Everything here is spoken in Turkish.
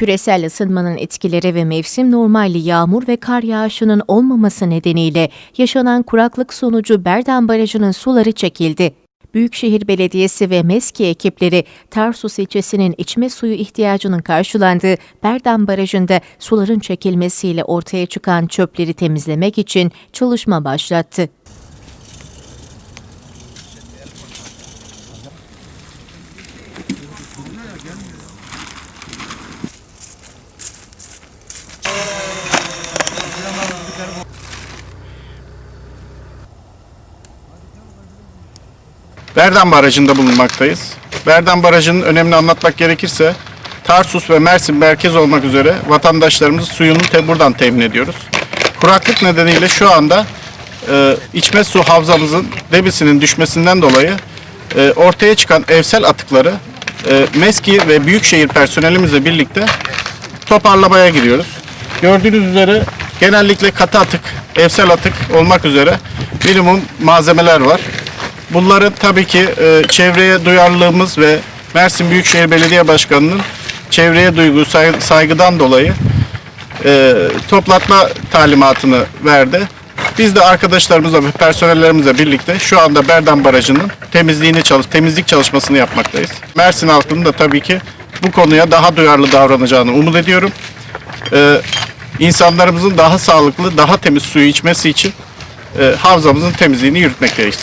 Küresel ısınmanın etkileri ve mevsim normalli yağmur ve kar yağışının olmaması nedeniyle yaşanan kuraklık sonucu Berdan Barajı'nın suları çekildi. Büyükşehir Belediyesi ve MESKİ ekipleri Tarsus ilçesinin içme suyu ihtiyacının karşılandığı Berdan Barajı'nda suların çekilmesiyle ortaya çıkan çöpleri temizlemek için çalışma başlattı. Berdan Barajı'nda bulunmaktayız. Berdan Barajı'nın önemini anlatmak gerekirse Tarsus ve Mersin merkez olmak üzere vatandaşlarımız suyunu te buradan temin ediyoruz. Kuraklık nedeniyle şu anda e, içme su havzamızın debisinin düşmesinden dolayı e, ortaya çıkan evsel atıkları e, MESKİ ve Büyükşehir personelimizle birlikte toparlamaya giriyoruz. Gördüğünüz üzere genellikle katı atık, evsel atık olmak üzere minimum malzemeler var. Bunların tabii ki e, çevreye duyarlılığımız ve Mersin Büyükşehir Belediye Başkanı'nın çevreye duygu say- saygıdan dolayı e, toplatma talimatını verdi. Biz de arkadaşlarımızla ve personellerimizle birlikte şu anda Berdan Barajı'nın temizliğini çalış temizlik çalışmasını yapmaktayız. Mersin halkının da tabii ki bu konuya daha duyarlı davranacağını umut ediyorum. E, insanlarımızın daha sağlıklı, daha temiz suyu içmesi için e, havzamızın temizliğini yürütmekteyiz.